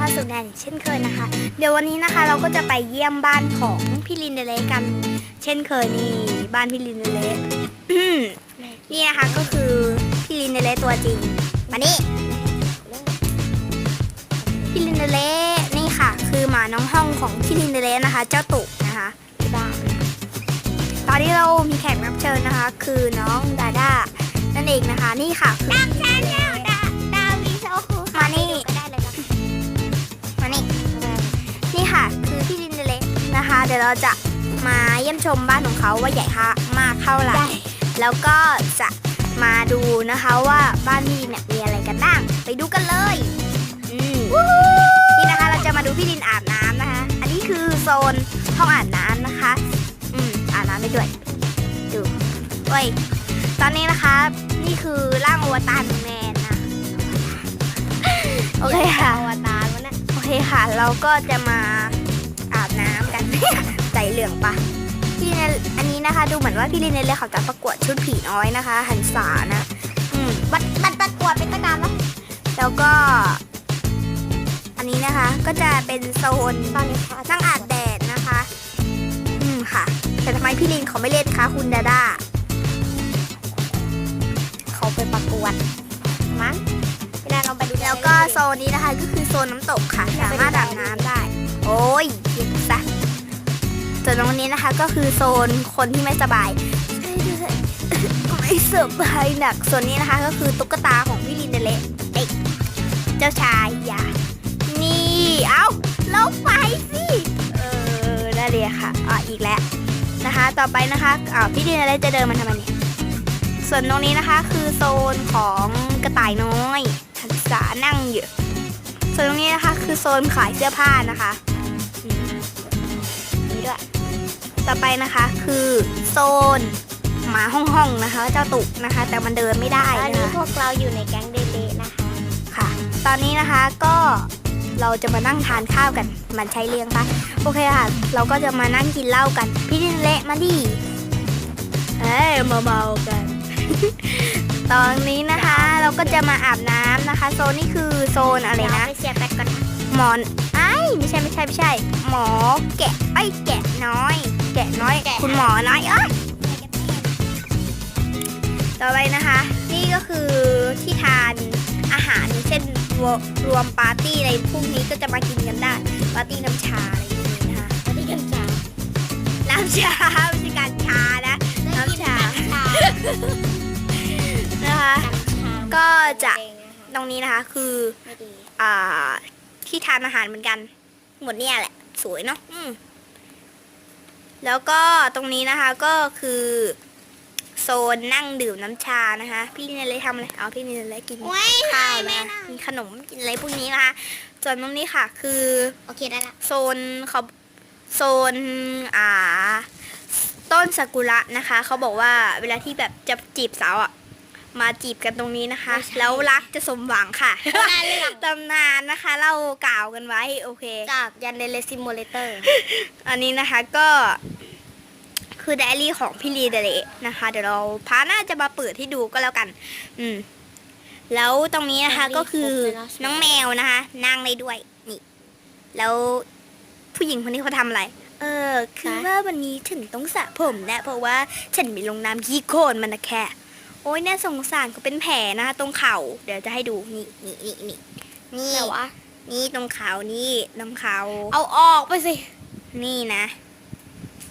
เข้าสู่แนนอีกเช่นเคยนะคะ เดี๋ยววันนี้นะคะเราก็จะไปเยี่ยมบ้านของพี่ลินเดเลกัน เช่นเคยนี่บ้านพี่ลินเดเลนี่นะคะก็คือพี่ลินเดเลตัวจริงมานี่พี่ลินเดเลนี่ค่ะ คือหมาน้องห้องของพี่ลินเดเลนะคะ เจ้าตุกนะคะบ้านตอนนี้เรามีแขกรับเชิญนะคะ คือน้องดาด้านั่นเองนะคะ นี่ค่ะคือ ยวเราจะมาเยี่ยมชมบ้านของเขาว่าใหญ่ค่ะมากเท่าไหร่แล้วก็จะมาดูนะคะว่าบ้านพี่ลินเนี่ยมีอะไรกันบ้าง ไปดูกันเลยอืมนี่นะคะเราจะมาดูพี่ลินอาบน้ำนะคะ อันนี้คือโซนห้องอาบน้ำนะคะ อืมอาบน้ำได้ด้วย ดูเว้ยตอนนี้นะคะ นี่คือร่างอวตารของแมนนะโอเคค่ะอวตารมันน่ะโอเคค่ะ เราก็จะมาอาบน้ำกัน ใจเหลืองปะพี่เนอันนี้นะคะ ดูเหมือนว่าพี่ลินเนเลยเขาจะประกวดชุดผีน้อยนะคะ หันษานะอืมบัดบัดบัดกวดเป็นตะการแล้วแล้วก็ อันนี้นะคะก็จะเป็นโซนตอนนี้เขานั่งอาบแดดนะคะ อืมค่ะ แต่ทำไมพี่ลินเขาไม่เล่นคะคุณดาด้าเขาไปประกวดมั้งเวลาเราไปดูแล้วก็โซนนี้นะคะ ก็คือโซนน้ำตกค่ะ สามารถอาบน้ำได้ โอ้ยคิดซะ ส่วนตรงนี้นะคะก็คือโซนคนที่ไม่สบายไม่สบายหนัก ส่วนนี้นะคะก็คือตุ๊กตาของพี่ลินเดเละเด็กเจ้าชายอย่านี่เอ้าลงไปสิเออได้เลยค่ะอะอีกแล้วนะคะ ต่อไปนะคะอ่าพี่ลินเดเละจะเดินมาทำไมเนี่ยส่วนตรงนี้นะคะคือโซนของกระต่ายน้อยทักษานั่งอยู่ส่วนตรงนี้นะคะคือโซนขายเสื้อผ้านะคะ ต่อไปนะคะคือโซนหมาห้องห้องๆนะคะ เจ้าตุกนะคะ แต่มันเดินไม่ได้ตอนนะนี้คะพวกเราอยู่ในแก๊งเดเดนะคะ ค่ะ ตอนนี้นะคะก็เราจะมานั่งทานข้าวกัน มันใช้เลี้ยงปะโอเคค่ะ เราก็จะมานั่งกินเหล้ากัน พี่ดินเละมาดิเอ้ยมาเมาๆกัน ตอนนี้นะคะ เราก็จะมาอาบน้ำนะคะ โซนนี้คือโซนอะไรเดี๋ยวนะ ไปเสียบแบตก่อนนะหมอนไอ้ยไม่ใช่ไม่ใช่ไม่ใช่ หมอแกะไอ้ยแกะน้อย แกะน้อย คุณหมอน้อยเอ้ยต่อไปนะคะ นี่ก็คือที่ทานอาหารเช่นรวมรวมปาร์ตี้อะไรพวกนี้ก็จะมากินกันได้ ปาร์ตี้น้ำชาอะไรอย่างนี้นะคะตอนนี้กันจ้าน้ำชาไม่ใช่การชานะน้ำชานะคะก็จะตรงนี้นะคะคืออ่าที่ทานอาหารเหมือนกัน หมดเนี่ยแหละ สวยเนาะอืม แล้วก็ตรงนี้นะคะก็คือ โซนนั่งดื่มน้ำชานะคะ พี่เนเลยทำอะไรเอาพี่เนเลยกินว้ายข้าวไม่นะนะมีขนมกินอะไรพวกนี้นะคะส่วนตรงนี้ค่ะ คือโอเคได้ละโซนเขาโซนอ่า ต้นซากุระนะคะ เขาบอกว่าเวลาที่แบบจะจีบสาวอะ มาจีบกันตรงนี้นะคะ แล้วรักจะสมหวังค่ะนานเรื่องตำนานนะคะเล่ากล่าวกันไว้ โอเค จากยันเดเลซิมูเลเตอร์ อันนี้นะคะก็คือไดอารี่ของพี่ลีเดเลนะคะ เดี๋ยวเราพาน่าจะมาเปิดให้ดูก็แล้วกัน อืม แล้วตรงนี้นะคะ Diary ก็คือครบเลยเนอะน้องแมวนะคะ นั่งได้ด้วย นี่ แล้วผู้หญิงคนนี้เขาทำอะไร เออ คือว่าวันนี้ฉันต้องสระผมนะเพราะว่าฉันมีลงน้ำขี้โคลนมันนะแค่ โอ้ยน่าสงสารก็เป็นแผลนะคะตรงเข่า เดี๋ยวจะให้ดูนี่นี่นี่นี่นี่แต่ว่านี่ตรงเข่านี่ตรงเข่าเอาออกไปสิ นี่นะ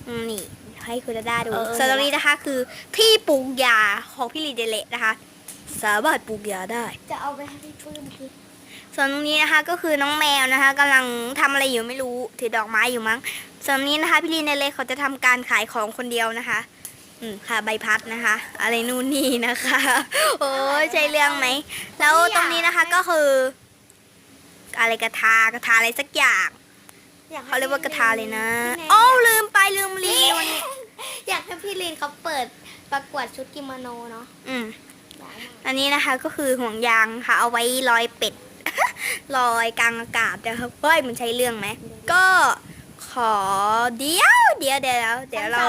อืมนี่ให้คุณดาด้าดูเออเออส่วนตรงนี้นะคะคือที่ปลูกยาของพี่ลีเดเลนะคะ สามารถปลูกยาได้ จะเอาไปให้พี่ปื้มกินส่วนตรงนี้นะคะก็คือน้องแมวนะคะกำลังทำอะไรอยู่ไม่รู้ถือดอกไม้อยู่มั้งส่วนตรงนี้นะคะพี่ลีเดเลเขาจะทำการขายของคนเดียวนะคะอืม ค่ะใบพัดนะคะ อะไรนู่นนี่นะคะ โอ้ยใช่เรื่องไหม แล้วตรงนี้นะคะก็คือ อะไรกระทากระทาอะไรสักอย่างเขาเรียกว่ากระทาเลยนะ โอ้ลืมไปลืมรีวิวอันนี้อยากให้พี่ลินเขาเปิดประกวดชุดกิโมโนเนาะอืมอันนี้นะคะก็คือห่วงยางค่ะ เอาไว้ลอยเป็ดลอยกลางอากาศนะครับเฮ้ยมันใช้เรื่องไหมก็ ขอเดี๋ยวเดี๋ยวเดี๋ยวเดี๋ยวเรา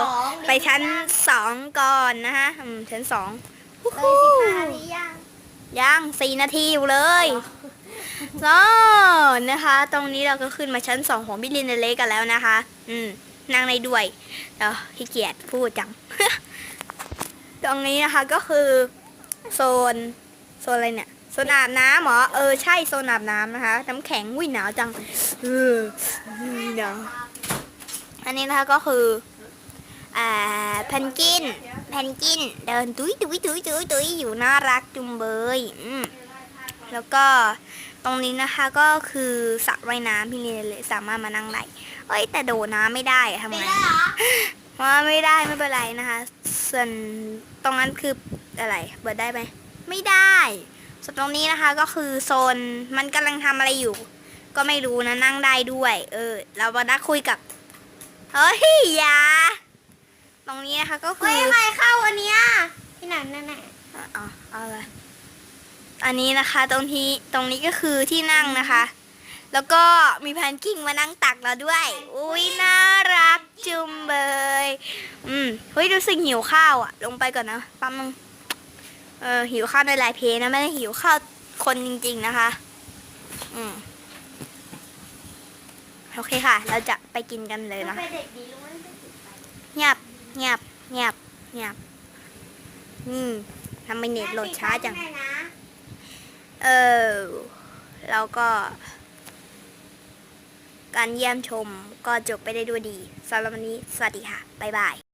ไปชั้นสองก่อนนะคะอืมชั้นสองเลยสิบห้าหรือยังยังสี่นาทีอยู่เลยเหรอแล้วนะคะ ตรงนี้เราก็ขึ้นมาชั้นสองของพี่ลินเดเล็กกันแล้วนะคะ อืมนั่งในด้วยเดี๋ยวขี้เกียจพูดจัง ตรงนี้นะคะก็คือโซนโซนอะไรเนี่ยโซนอาบน้ำเหรอเออใช่โซนอาบน้ำนะคะ น้ำแข็งวิ่หนาวจังเออหนาว อันนี้นะคะก็คืออ่าแพนกินแพนกินเดินตุ้ยตุ้ยตุ้ยตุ้ยตุ้ยอยู่น่ารักจุงเบยอืมแล้วก็ตรงนี้นะคะก็คือสระว่ายน้ำพี่ลินเลยสามารถมานั่งได้เอ้ยแต่โดดน้ำไม่ได้อะทำไงว่าไม่ได้ไม่เป็นไรนะคะ ส่วนตรงนั้นคืออะไรเปิดได้ไหมไม่ได้ส่วนตรงนี้นะคะก็คือโซนมันกำลังทำอะไรอยู่ ก็ไม่รู้นะนั่งได้ด้วย เออ เรามานักคุยกับ เฮ้ยอย่าตรงนี้นะคะก็คืเฮ้ยอทำไมเข้าอันเนี้ยที่ไหนนั่นน่ะอะเอาเอาเลยอันนี้นะคะตรงที่ตรงนี้ก็คือที่นั่งนะคะ แล้วก็มีแพนกิ้งมานั่งตักเราด้วย อุ้ยน่ารักจุมเบยอืมเฮ้ยรู้สึกหิวข้าวอะลงไปก่อนนะปั๊มนึงเออหิวข้าวในลายเพลนะไม่ได้หิวข้าวคนจริง ๆนะคะ อืม โอเคค่ะ เราจะไปกินกันเลยนะเป็นเด็กดีรู้ไหมเงียบเงียบเงียบเงียบอืมทำไมเน็ตโหลดช้าจังแม่นะเออแล้วก็ การเยี่ยมชมก็จบไปได้ด้วยดีสำหรับวันนี้ สวัสดีค่ะ บ๊ายบาย